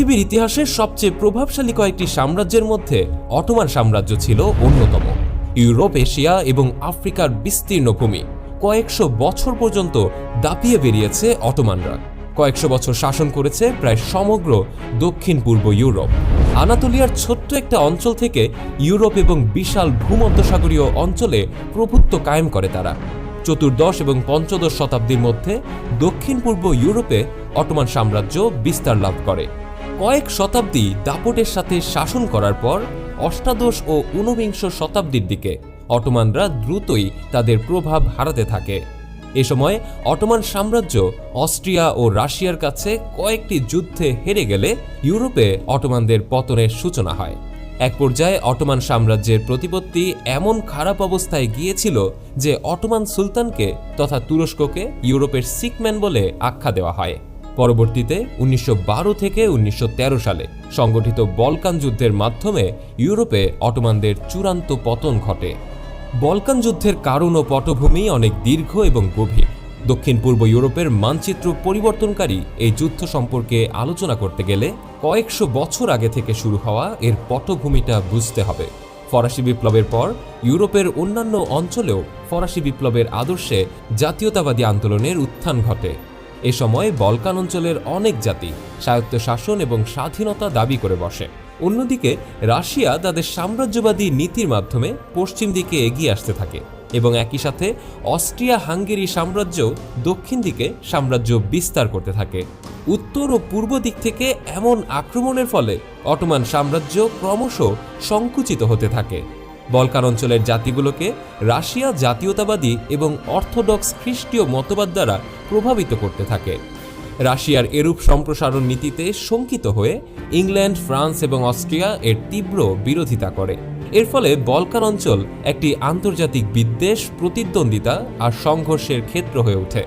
পৃথিবীর ইতিহাসের সবচেয়ে প্রভাবশালী কয়েকটি সাম্রাজ্যের মধ্যে অটোমান সাম্রাজ্য ছিল অন্যতম। ইউরোপ, এশিয়া এবং আফ্রিকার বিস্তীর্ণ ভূমি কয়েকশো বছর পর্যন্ত দাপিয়ে বেরিয়েছে অটোমানরা। কয়েকশো বছর শাসন করেছে প্রায় সমগ্র দক্ষিণ পূর্ব ইউরোপ। আনাতোলিয়ার ছোট্ট একটা অঞ্চল থেকে ইউরোপ এবং বিশাল ভূমধ্যসাগরীয় অঞ্চলে প্রভুত্ব কায়েম করে তারা। চতুর্দশ এবং পঞ্চদশ শতাব্দীর মধ্যে দক্ষিণ পূর্ব ইউরোপে অটোমান সাম্রাজ্য বিস্তার লাভ করে। কয়েক শতাব্দী দাপটের সাথে শাসন করার পর, অষ্টাদশ ও ঊনবিংশ শতাব্দীর দিকে অটোমানরা দ্রুতই তাদের প্রভাব হারাতে থাকে। এ সময় অটোমান সাম্রাজ্য অস্ট্রিয়া ও রাশিয়ার কাছে কয়েকটি যুদ্ধে হেরে গেলে ইউরোপে অটোমানদের পতনের সূচনা হয়। এক পর্যায়ে অটোমান সাম্রাজ্যের প্রতিপত্তি এমন খারাপ অবস্থায় গিয়েছিল যে অটোমান সুলতানকে তথা তুরস্ককে ইউরোপের সিকম্যান বলে আখ্যা দেওয়া হয়। পরবর্তীতে উনিশশো বারো থেকে উনিশশো তেরো সালে সংগঠিত বলকান যুদ্ধের মাধ্যমে ইউরোপে অটোমানদের চূড়ান্ত পতন ঘটে। বলকান যুদ্ধের কারণ ও পটভূমি অনেক দীর্ঘ এবং গভীর। দক্ষিণ পূর্ব ইউরোপের মানচিত্র পরিবর্তনকারী এই যুদ্ধ সম্পর্কে আলোচনা করতে গেলে কয়েকশো বছর আগে থেকে শুরু হওয়া এর পটভূমিটা বুঝতে হবে। ফরাসি বিপ্লবের পর ইউরোপের অন্যান্য অঞ্চলেও ফরাসি বিপ্লবের আদর্শে জাতীয়তাবাদী আন্দোলনের উত্থান ঘটে। এ সময় বলকান অঞ্চলের অনেক জাতি স্বায়ত্তশাসন এবং স্বাধীনতা দাবি করে বসে। অন্যদিকে রাশিয়া তাদের সাম্রাজ্যবাদী নীতির মাধ্যমে পশ্চিম দিকে এগিয়ে আসতে থাকে এবং একই সাথে অস্ট্রিয়া হাঙ্গেরি সাম্রাজ্য দক্ষিণ দিকে সাম্রাজ্য বিস্তার করতে থাকে। উত্তর ও পূর্ব দিক থেকে এমন আক্রমণের ফলে অটোমান সাম্রাজ্য ক্রমশ সংকুচিত হতে থাকে। বলকান অঞ্চলের জাতিগুলোকে রাশিয়া জাতীয়তাবাদী এবং অর্থোডক্স খ্রিস্টীয় মতবাদ দ্বারা প্রভাবিত করতে থাকে। রাশিয়ার এরূপ সম্প্রসারণ নীতিতে শঙ্কিত হয়ে ইংল্যান্ড, ফ্রান্স এবং অস্ট্রিয়া এর তীব্র বিরোধিতা করে। এর ফলে বলকান অঞ্চল একটি আন্তর্জাতিক বিদ্বেষ, প্রতিদ্বন্দ্বিতা আর সংঘর্ষের ক্ষেত্র হয়ে ওঠে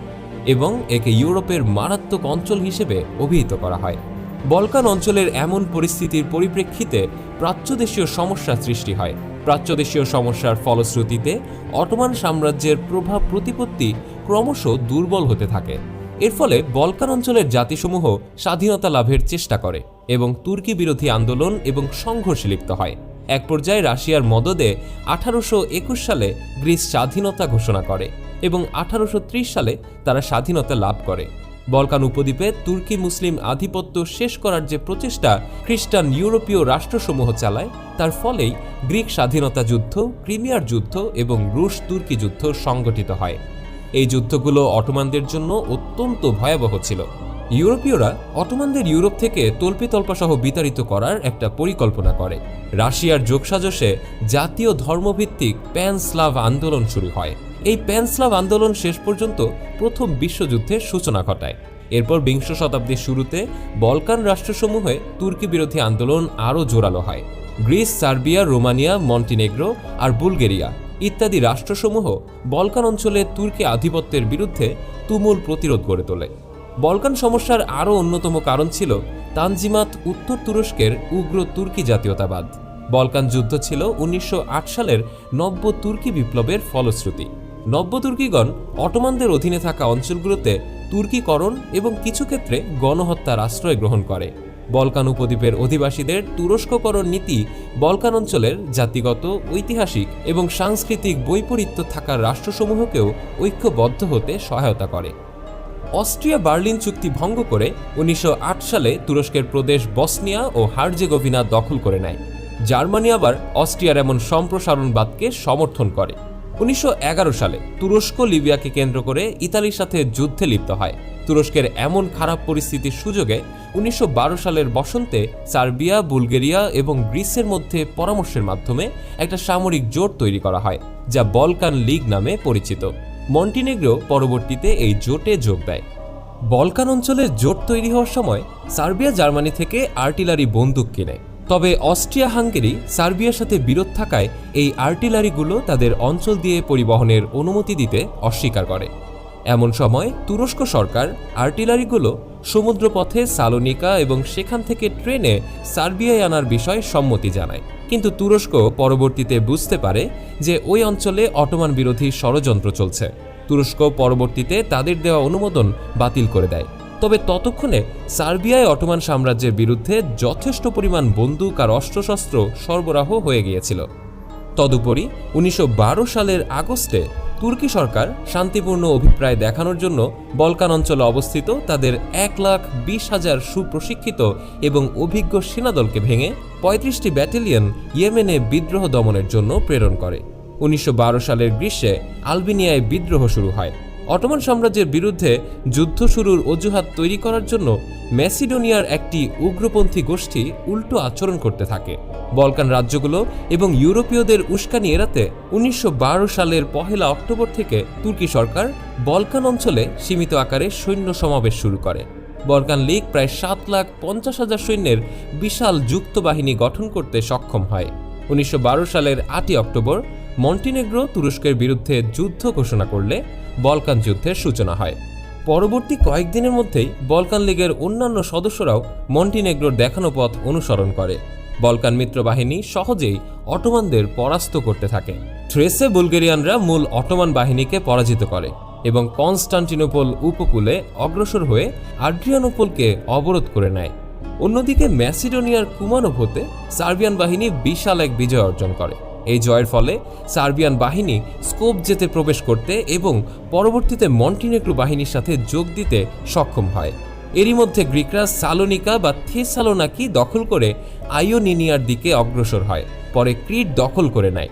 এবং একে ইউরোপের মারাত্মক অঞ্চল হিসেবে অভিহিত করা হয়। বলকান অঞ্চলের এমন পরিস্থিতির পরিপ্রেক্ষিতে প্রাচ্যদেশীয় সমস্যা সৃষ্টি হয়। প্রাচ্যদেশীয় সমস্যার ফলশ্রুতিতে অটোমান সাম্রাজ্যের প্রভাব প্রতিপত্তি ক্রমশ দুর্বল হতে থাকে। এর ফলে বলকান অঞ্চলের জাতিসমূহ স্বাধীনতা লাভের চেষ্টা করে এবং তুর্কি বিরোধী আন্দোলন এবং সংঘর্ষে লিপ্ত হয়। এক পর্যায়ে রাশিয়ার মদদে আঠারোশো একুশ সালে গ্রিস স্বাধীনতা ঘোষণা করে এবং আঠারোশো ত্রিশ সালে তারা স্বাধীনতা লাভ করে। বলকান উপদ্বীপে তুর্কি মুসলিম আধিপত্য শেষ করার যে প্রচেষ্টা খ্রিস্টান ইউরোপীয় রাষ্ট্রসমূহ চালায়, তার ফলেই গ্রিক স্বাধীনতা যুদ্ধ, ক্রিমিয়ার যুদ্ধ এবং রুশ তুর্কি যুদ্ধ সংগঠিত হয়। এই যুদ্ধগুলো অটোমানদের জন্য অত্যন্ত ভয়াবহ ছিল। ইউরোপীয়রা অটোমানদের ইউরোপ থেকে তল্পিতল্পা সহ বিতাড়িত করার একটা পরিকল্পনা করে। রাশিয়ার যোগসাজশে জাতীয় ধর্মভিত্তিক প্যান স্লাভ আন্দোলন শুরু হয়। এই প্যানস্লাভ আন্দোলন শেষ পর্যন্ত প্রথম বিশ্বযুদ্ধের সূচনা ঘটায়। এরপর বিংশ শতাব্দীর শুরুতে বলকান রাষ্ট্রসমূহে তুর্কি বিরোধী আন্দোলন আরও জোরালো হয়। গ্রিস, সার্বিয়া, রোমানিয়া, মন্টিনেগ্রো আর বুলগেরিয়া ইত্যাদি রাষ্ট্রসমূহ বলকান অঞ্চলে তুর্কি আধিপত্যের বিরুদ্ধে তুমুল প্রতিরোধ গড়ে তোলে। বলকান সমস্যার আরও অন্যতম কারণ ছিল তানজিমাত উত্তর তুরস্কের উগ্র তুর্কি জাতীয়তাবাদ। বলকান যুদ্ধ ছিল উনিশশো আট সালের নব্য তুর্কি বিপ্লবের ফলশ্রুতি। নব্য তুর্কিগণ অটোমানদের অধীনে থাকা অঞ্চলগুলোতে তুর্কিকরণ এবং কিছু ক্ষেত্রে গণহত্যার আশ্রয় গ্রহণ করে। বলকান উপদ্বীপের অধিবাসীদের তুরস্ককরণ নীতি বলকান অঞ্চলের জাতিগত, ঐতিহাসিক এবং সাংস্কৃতিক বৈপরীত্য থাকা রাষ্ট্রসমূহকেও ঐক্যবদ্ধ হতে সহায়তা করে। অস্ট্রিয়া বার্লিন চুক্তি ভঙ্গ করে উনিশশো আট সালে তুরস্কের প্রদেশ বসনিয়া ও হার্জেগোভিনা দখল করে নেয়। জার্মানি আবার অস্ট্রিয়ার এমন সম্প্রসারণবাদকে সমর্থন করে। উনিশশো এগারো সালে তুরস্ক লিবিয়াকে কেন্দ্র করে ইতালির সাথে যুদ্ধে লিপ্ত হয়। তুরস্কের এমন খারাপ পরিস্থিতির সুযোগে উনিশশো বারো সালের বসন্তে সার্বিয়া, বুলগেরিয়া এবং গ্রিসের মধ্যে পরামর্শের মাধ্যমে একটা সামরিক জোট তৈরি করা হয়, যা বলকান লীগ নামে পরিচিত। মন্টিনেগ্রো পরবর্তীতে এই জোটে যোগ দেয়। বলকান অঞ্চলে জোট তৈরি হওয়ার সময় সার্বিয়া জার্মানি থেকে আর্টিলারি বন্দুক কিনে। তবে অস্ট্রিয়া হাঙ্গেরি সার্বিয়ার সাথে বিরোধ থাকায় এই আর্টিলারিগুলো তাদের অঞ্চল দিয়ে পরিবহনের অনুমতি দিতে অস্বীকার করে। এমন সময় তুরস্ক সরকার আর্টিলারিগুলো সমুদ্রপথে সালোনিকা এবং সেখান থেকে ট্রেনে সার্বিয়ায় আনার বিষয়ে সম্মতি জানায়। কিন্তু তুরস্ক পরবর্তীতে বুঝতে পারে যে ওই অঞ্চলে অটোমান বিরোধী ষড়যন্ত্র চলছে। তুরস্ক পরবর্তীতে তাদের দেওয়া অনুমোদন বাতিল করে দেয়। তবে ততক্ষণে সার্বিয়ায় অটোমান সাম্রাজ্যের বিরুদ্ধে যথেষ্ট পরিমাণ বন্দুক আর অস্ত্রশস্ত্র সরবরাহ হয়ে গিয়েছিল। তদুপরি উনিশশো বারো সালের আগস্টে তুর্কি সরকার শান্তিপূর্ণ অভিপ্রায় দেখানোর জন্য বলকান অঞ্চলে অবস্থিত তাদের এক লাখ বিশ হাজার সুপ্রশিক্ষিত এবং অভিজ্ঞ সেনাদলকে ভেঙে পঁয়ত্রিশটি ব্যাটালিয়ন ইয়েমেনে বিদ্রোহ দমনের জন্য প্রেরণ করে। উনিশশো বারো সালের গ্রীষ্মে আলবেনিয়ায় বিদ্রোহ শুরু হয়। অটোমান সাম্রাজ্যের বিরুদ্ধে যুদ্ধ শুরুর অজুহাত তৈরি করার জন্য ম্যাসিডোনিয়ার একটি উগ্রপন্থী গোষ্ঠী উল্টো আচরণ করতে থাকে। বলকান রাজ্যগুলো এবং ইউরোপীয়দের উস্কানি এড়াতে উনিশশো বারো সালের পহেলা অক্টোবর থেকে তুর্কি সরকার বলকান অঞ্চলে সীমিত আকারে সৈন্য সমাবেশ শুরু করে। বলকান লীগ প্রায় সাত লাখ পঞ্চাশ হাজার সৈন্যের বিশাল যুক্ত বাহিনী গঠন করতে সক্ষম হয়। উনিশশো বারো সালের আটই অক্টোবর মন্টিনেগ্রো তুরস্কের বিরুদ্ধে যুদ্ধ ঘোষণা করলে বলকান যুদ্ধের সূচনা হয়। পরবর্তী কয়েকদিনের মধ্যেই বলকান লীগের অন্যান্য সদস্যরাও মন্টিনেগ্রোর দেখানো পথ অনুসরণ করে। বলকান মিত্র বাহিনী সহজেই অটোমানদের পরাস্ত করতে থাকে। থ্রেসে বুলগেরিয়ানরা মূল অটোমান বাহিনীকে পরাজিত করে এবং কনস্টান্টিনোপল উপকূলে অগ্রসর হয়ে আড্রিয়ানোপলকে অবরোধ করে নেয়। অন্যদিকে ম্যাসিডোনিয়ার কুমানোভ হতে সার্বিয়ান বাহিনী বিশাল এক বিজয় অর্জন করে। এই জয়ের ফলে সার্বিয়ান বাহিনী স্কোপ যেতে প্রবেশ করতে এবং পরবর্তীতে মন্টিনেগ্রো বাহিনীর সাথে যোগ দিতে সক্ষম হয়। এরই মধ্যে গ্রিকরা সালোনিকা বা থেসালোনাকি দখল করে আয়োনিনিয়ার দিকে অগ্রসর হয়, পরে ক্রিট দখল করে নেয়।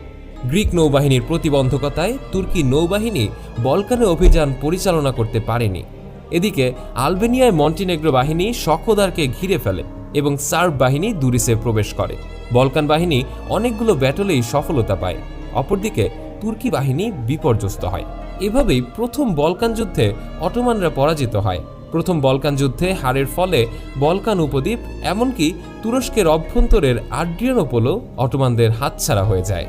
গ্রিক নৌবাহিনীর প্রতিবন্ধকতায় তুর্কি নৌবাহিনী বলকানে অভিযান পরিচালনা করতে পারেনি। এদিকে আলবেনিয়ায় মন্টিনেগ্রো বাহিনী শখদারকে ঘিরে ফেলে এবং সার্ব বাহিনী দুরিসে প্রবেশ করে। বলকান বাহিনী অনেকগুলো ব্যাটলেই সফলতা পায়। অপরদিকে তুর্কি বাহিনী বিপর্যস্ত হয়। এভাবেই প্রথম বলকান যুদ্ধে অটোমানরা পরাজিত হয়। প্রথম বলকান যুদ্ধে হারের ফলে বলকান উপদ্বীপ এমনকি তুরস্কের অভ্যন্তরের আড্রিয়ানোপোলও অটোমানদের হাতছাড়া হয়ে যায়।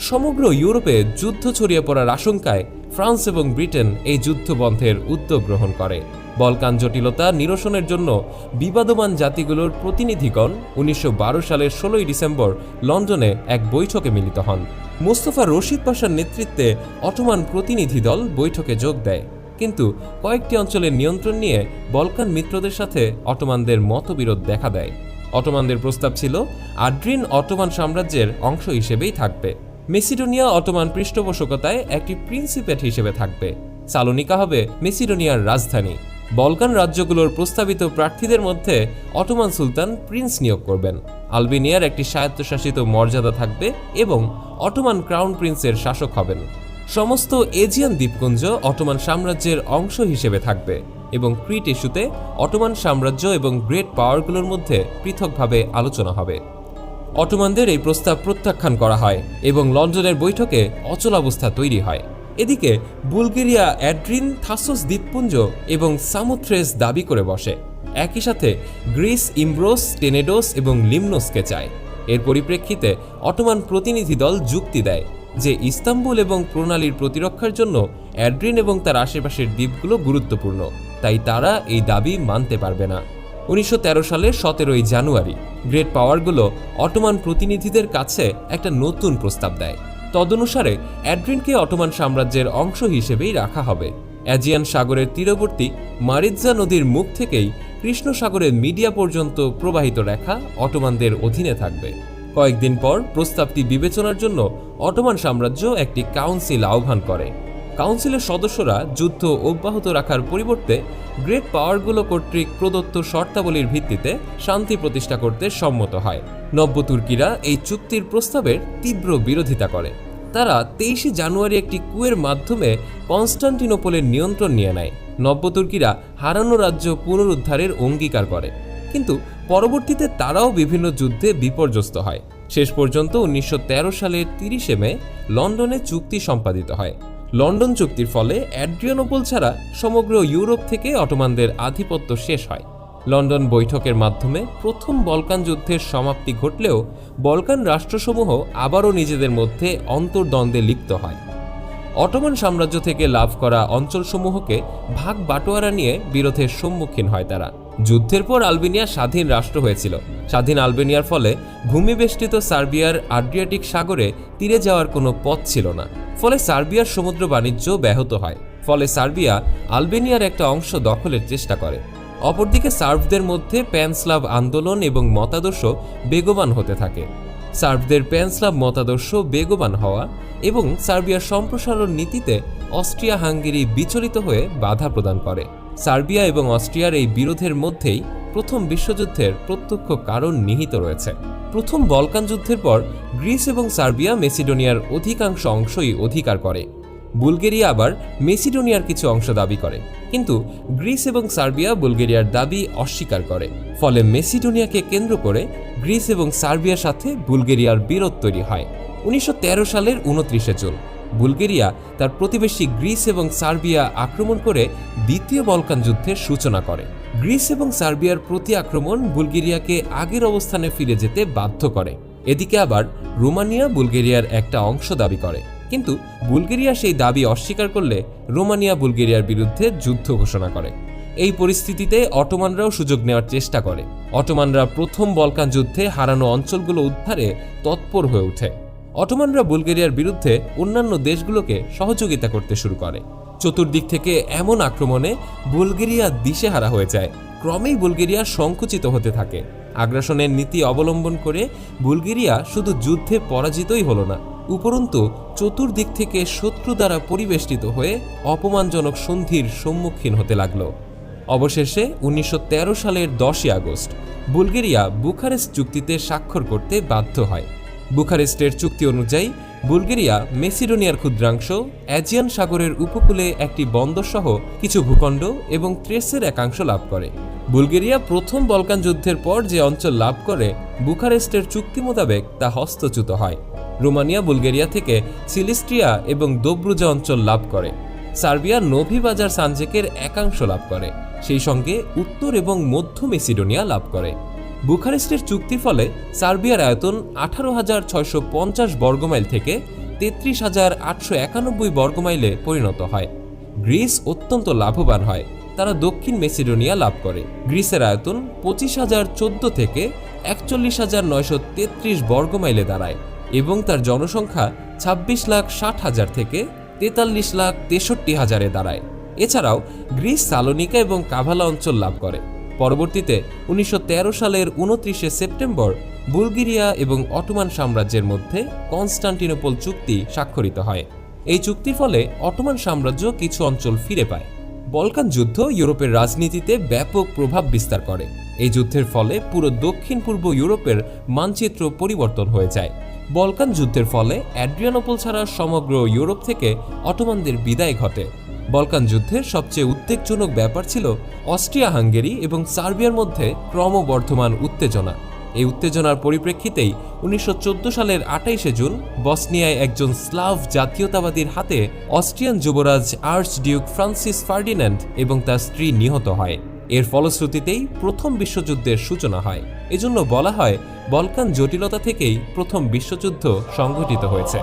সমগ্র ইউরোপে যুদ্ধ ছড়িয়ে পড়ার আশঙ্কায় ফ্রান্স এবং ব্রিটেন এই যুদ্ধ বন্ধের উদ্যোগ গ্রহণ করে। বলকান জটিলতা নিরসনের জন্য বিবাদমান জাতিগুলোর প্রতিনিধিগণ উনিশশো বারো সালের ষোলোই ডিসেম্বর লন্ডনে এক বৈঠকে মিলিত হন। মোস্তফা রশিদ পাশার নেতৃত্বে অটোমান প্রতিনিধি দল বৈঠকে যোগ দেয়। কিন্তু কয়েকটি অঞ্চলের নিয়ন্ত্রণ নিয়ে বলকান মিত্রদের সাথে অটোমানদের মতবিরোধ দেখা দেয়। অটোমানদের প্রস্তাব ছিল আড্রিন অটোমান সাম্রাজ্যের অংশ হিসেবেই থাকবে। মেসিডোনিয়া অটোমান পৃষ্ঠপোষকতায় একটি প্রিন্সিপেট হিসেবে থাকবে। সালোনিকা হবে মেসিডোনিয়ার রাজধানী। বলকান রাজ্যগুলোর প্রস্তাবিত প্রার্থীদের মধ্যে অটোমান সুলতান প্রিন্স নিয়োগ করবেন। আলবেনিয়ার একটি স্বায়ত্তশাসিত মর্যাদা থাকবে এবং অটোমান ক্রাউন প্রিন্সের শাসক হবেন। সমস্ত এজিয়ান দ্বীপপুঞ্জ অটোমান সাম্রাজ্যের অংশ হিসেবে থাকবে এবং ক্রিট ইস্যুতে অটোমান সাম্রাজ্য এবং গ্রেট পাওয়ারগুলোর মধ্যে পৃথকভাবে আলোচনা হবে। অটোমানদের এই প্রস্তাব প্রত্যাখ্যান করা হয় এবং লন্ডনের বৈঠকে অচলাবস্থা তৈরি হয়। এদিকে বুলগেরিয়া অ্যাড্রিন থাসোস দ্বীপপুঞ্জ এবং সামুথ্রেস দাবি করে বসে। একই সাথে গ্রিস ইমব্রোস, টেনেডোস এবং লিমনোসকে চায়। এর পরিপ্রেক্ষিতে অটোমান প্রতিনিধি দল যুক্তি দেয় যে ইস্তাম্বুল এবং প্রণালীর প্রতিরক্ষার জন্য অ্যাড্রিন এবং তার আশেপাশের দ্বীপগুলো গুরুত্বপূর্ণ, তাই তারা এই দাবি মানতে পারবে না। উনিশশো সালের সতেরোই জানুয়ারি, গ্রেট পাওয়ারগুলো অটোমান প্রতিনিধিদের কাছে একটা নতুন প্রস্তাব দেয়। তদনুসারে অ্যাড্রিনকে অটোমান সাম্রাজ্যের অংশ হিসেবেই রাখা হবে। অ্যাজিয়ান সাগরের তীরবর্তী মারিৎজা নদীর মুখ থেকেই কৃষ্ণ সাগরের মিডিয়া পর্যন্ত প্রবাহিত রেখা অটোমানদের অধীনে থাকবে। কয়েকদিন পর প্রস্তাবটি বিবেচনার জন্য অটোমান সাম্রাজ্য একটি কাউন্সিল আহ্বান করে। কাউন্সিলের সদস্যরা যুদ্ধ অব্যাহত রাখার পরিবর্তে গ্রেট পাওয়ারগুলো কর্তৃক প্রদত্ত শর্তাবলীর ভিত্তিতে শান্তি প্রতিষ্ঠা করতে সম্মত হয়। নব্য তুর্কিরা এই চুক্তির প্রস্তাবের তীব্র বিরোধিতা করে। তারা তেইশে জানুয়ারি একটি কুয়ের মাধ্যমে কনস্টান্টিনোপলের নিয়ন্ত্রণ নিয়ে নেয়। নব্য তুর্কিরা হারানো রাজ্য পুনরুদ্ধারের অঙ্গীকার করে। কিন্তু পরবর্তীতে তারাও বিভিন্ন যুদ্ধে বিপর্যস্ত হয়। শেষ পর্যন্ত উনিশশো তেরো সালের তিরিশে মে লন্ডনে চুক্তি সম্পাদিত হয়। লন্ডন চুক্তির ফলে অ্যাড্রিয়ানোপল ছাড়া সমগ্র ইউরোপ থেকে অটোমানদের আধিপত্য শেষ হয়। লন্ডন বৈঠকের মাধ্যমে প্রথম বলকান যুদ্ধের সমাপ্তি ঘটলেও বলকান রাষ্ট্রসমূহ আবারও নিজেদের মধ্যে অন্তর্দ্বন্দ্বে লিপ্ত হয়। অটোমান সাম্রাজ্য থেকে লাভ করা অঞ্চলসমূহকে ভাগ বাটোয়ারা নিয়ে বিরোধের সম্মুখীন হয় তারা। যুদ্ধের পর আলবেনিয়া স্বাধীন রাষ্ট্র হয়েছিল। স্বাধীন আলবেনিয়ার ফলে ভূমিবেষ্টিত সার্বিয়ার আড্রিয়াটিক সাগরে তীরে যাওয়ার কোনো পথ ছিল না। ফলে সার্বিয়ার সমুদ্র বাণিজ্য ব্যাহত হয়। ফলে সার্বিয়া আলবেনিয়ার একটা অংশ দখলের চেষ্টা করে। অপরদিকে সার্ভদের মধ্যে প্যানস্লাভ আন্দোলন এবং মতাদর্শ বেগবান হতে থাকে। সার্ভদের প্যানস্লাভ মতাদর্শ বেগবান হওয়া এবং সার্বিয়ার সম্প্রসারণ নীতিতে অস্ট্রিয়া হাঙ্গেরি বিচলিত হয়ে বাধা প্রদান করে। সার্বিয়া এবং অস্ট্রিয়ার এই বিরোধের মধ্যেই প্রথম বিশ্বযুদ্ধের প্রত্যক্ষ কারণ নিহিত রয়েছে। প্রথম বলকান যুদ্ধের পর গ্রিস এবং সার্বিয়া মেসিডোনিয়ার অধিকাংশ অংশই অধিকার করে। বুলগেরিয়া আবার মেসিডোনিয়ার কিছু অংশ দাবি করে। কিন্তু গ্রিস এবং সার্বিয়া বুলগেরিয়ার দাবি অস্বীকার করে। ফলে মেসিডোনিয়াকে কেন্দ্র করে গ্রিস এবং সার্বিয়ার সাথে বুলগেরিয়ার বিরোধ তৈরি হয়। উনিশশো তেরো সালের উনত্রিশে জুন। বুলগেরিয়া তার প্রতিবেশী গ্রিস এবং সার্বিয়া আক্রমণ করে দ্বিতীয় বলকান যুদ্ধের সূচনা করে। গ্রিস এবং সার্বিয়ার প্রতি আক্রমণ বুলগেরিয়াকে আগের অবস্থানে ফিরে যেতে বাধ্য করে। এদিকে আবার রোমানিয়া বুলগেরিয়ার একটা অংশ দাবি করে। কিন্তু বুলগেরিয়া সেই দাবি অস্বীকার করলে রোমানিয়া বুলগেরিয়ার বিরুদ্ধে যুদ্ধ ঘোষণা করে। এই পরিস্থিতিতে অটোমানরাও সুযোগ নেওয়ার চেষ্টা করে। অটোমানরা প্রথম বলকান যুদ্ধে হারানো অঞ্চলগুলো উদ্ধারে তৎপর হয়ে ওঠে। অটোমানরা বুলগেরিয়ার বিরুদ্ধে অন্যান্য দেশগুলোকে সহযোগিতা করতে শুরু করে। চতুর্দিক থেকে এমন আক্রমণে বুলগেরিয়া দিশেহারা হয়ে যায়। ক্রমেই বুলগেরিয়া সংকুচিত হতে থাকে। আগ্রাসনের নীতি অবলম্বন করে বুলগেরিয়া শুধু যুদ্ধে পরাজিতই হলো না, উপরন্তু চতুর্দিক থেকে শত্রু দ্বারা পরিবেষ্টিত হয়ে অপমানজনক সন্ধির সম্মুখীন হতে লাগল। অবশেষে উনিশশো তেরো সালের দশই আগস্ট বুলগেরিয়া বুখারেস্ট চুক্তিতে স্বাক্ষর করতে বাধ্য হয়। বুখারেস্টের চুক্তি অনুযায়ী, বুলগেরিয়া মেসিডোনিয়ার ক্ষুদ্রাংশ, অ্যাজিয়ান সাগরের উপকূলে একটি বন্দরসহ কিছু ভূখণ্ড এবং ট্রেসের একাংশ লাভ করে। বুলগেরিয়া প্রথম বলকান যুদ্ধের পর যে অঞ্চল লাভ করে, বুখারেস্টের চুক্তি মোতাবেক তা হস্তচ্যুত হয়। রোমানিয়া, বুলগেরিয়া থেকে সিলিস্ট্রিয়া এবং দোব্রুজা অঞ্চল লাভ করে। সার্বিয়া নোভি বাজার সানজেকের একাংশ লাভ করে। সেই সঙ্গে উত্তর এবং মধ্য মেসিডোনিয়া লাভ করে। বুখারেস্টের চুক্তির ফলে সার্বিয়ার আয়তন আঠারো হাজার ছয়শো পঞ্চাশ বর্গমাইল থেকে তেত্রিশ হাজার আটশো একানব্বই বর্গমাইলে পরিণত হয়। গ্রিস অত্যন্ত লাভবান হয়। তারা দক্ষিণ মেসিডোনিয়া লাভ করে। গ্রিসের আয়তন পঁচিশ হাজার চোদ্দ থেকে একচল্লিশ হাজার নয়শো তেত্রিশ বর্গমাইলে দাঁড়ায় এবং তার জনসংখ্যা ছাব্বিশ লাখ ষাট হাজার থেকে তেতাল্লিশ লাখ তেষট্টি হাজারে দাঁড়ায়। এছাড়াও গ্রিস সালোনিকা এবং কাভালা অঞ্চল লাভ করে। পরবর্তীতে উনিশশো তেরো সালের উনত্রিশে সেপ্টেম্বর বুলগেরিয়া এবং অটোমান সাম্রাজ্যের মধ্যে কনস্টান্টিনোপল চুক্তি স্বাক্ষরিত হয়। এই চুক্তির ফলে অটোমান সাম্রাজ্য কিছু অঞ্চল ফিরে পায়। বলকান যুদ্ধ ইউরোপের রাজনীতিতে ব্যাপক প্রভাব বিস্তার করে। এই যুদ্ধের ফলে পুরো দক্ষিণ পূর্ব ইউরোপের মানচিত্র পরিবর্তন হয়ে যায়। বলকান যুদ্ধের ফলে অ্যাড্রিয়ানোপল ছাড়া সমগ্র ইউরোপ থেকে অটোমানদের বিদায় ঘটে। বলকান যুদ্ধের সবচেয়ে উদ্বেগজনক ব্যাপার ছিল অস্ট্রিয়া হাঙ্গেরি এবং সার্বিয়ার মধ্যে ক্রমবর্ধমান উত্তেজনা। এই উত্তেজনার পরিপ্রেক্ষিতেই উনিশশো চোদ্দ সালের আটাইশে জুন বসনিয়ায় একজন স্লাভ জাতীয়তাবাদীর হাতে অস্ট্রিয়ান যুবরাজ আর্চ ডিউক ফ্রান্সিস ফার্ডিন্যান্ড এবং তার স্ত্রী নিহত হয়। এর ফলশ্রুতিতেই প্রথম বিশ্বযুদ্ধের সূচনা হয়। এজন্য বলা হয়, বলকান জটিলতা থেকেই প্রথম বিশ্বযুদ্ধ সংঘটিত হয়েছে।